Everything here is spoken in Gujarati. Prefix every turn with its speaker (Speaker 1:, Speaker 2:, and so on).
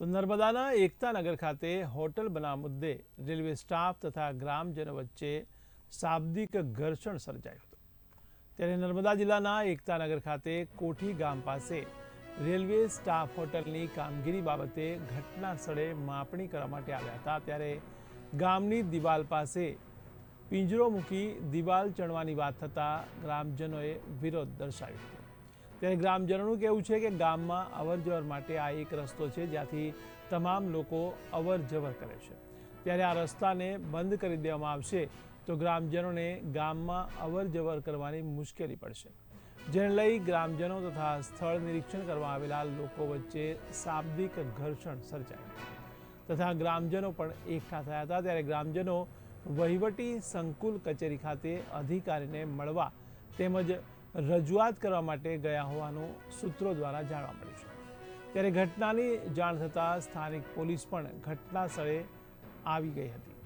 Speaker 1: તો નર્મદાના એકતાનગર ખાતે હોટલ બના મુદ્દે રેલવે સ્ટાફ તથા ગ્રામજનો વચ્ચે શાબ્દિક ઘર્ષણ સર્જાયું હતું. ત્યારે નર્મદા જિલ્લાના એકતાનગર ખાતે કોઠી ગામ પાસે રેલવે સ્ટાફ હોટલની કામગીરી બાબતે ઘટના સ્થળે માપણી કરવા માટે આવ્યા હતા. ત્યારે ગામની દિવાલ પાસે પિંજરો મૂકી દિવાલ ચણવાની વાત થતાં ગ્રામજનોએ વિરોધ દર્શાવ્યો હતો. ત્યારે ગ્રામજનોનું કહેવું છે કે ગામમાં અવરજવર માટે આ એક રસ્તો છે જ્યાંથી તમામ લોકો અવર જવર કરે છે. ત્યારે આ રસ્તાને બંધ કરી દેવામાં આવશે તો ગ્રામજનોને ગામમાં અવર જવર કરવાની મુશ્કેલી પડશે. જેને લઈ ગ્રામજનો તથા સ્થળ નિરીક્ષણ કરવા આવેલા લોકો વચ્ચે શાબ્દિક ઘર્ષણ સર્જાયું. તથા ગ્રામજનો પણ એકઠા થયા હતા ત્યારે ગ્રામજનો વહીવટી સંકુલ કચેરી ખાતે અધિકારીને મળવા તેમજ રજૂઆત કરવા માટે ગયા હોવાનું સૂત્રો દ્વારા જાણવા મળ્યું છે. ત્યારે ઘટનાની જાણ થતાં સ્થાનિક પોલીસ પણ ઘટના સ્થળે આવી ગઈ હતી.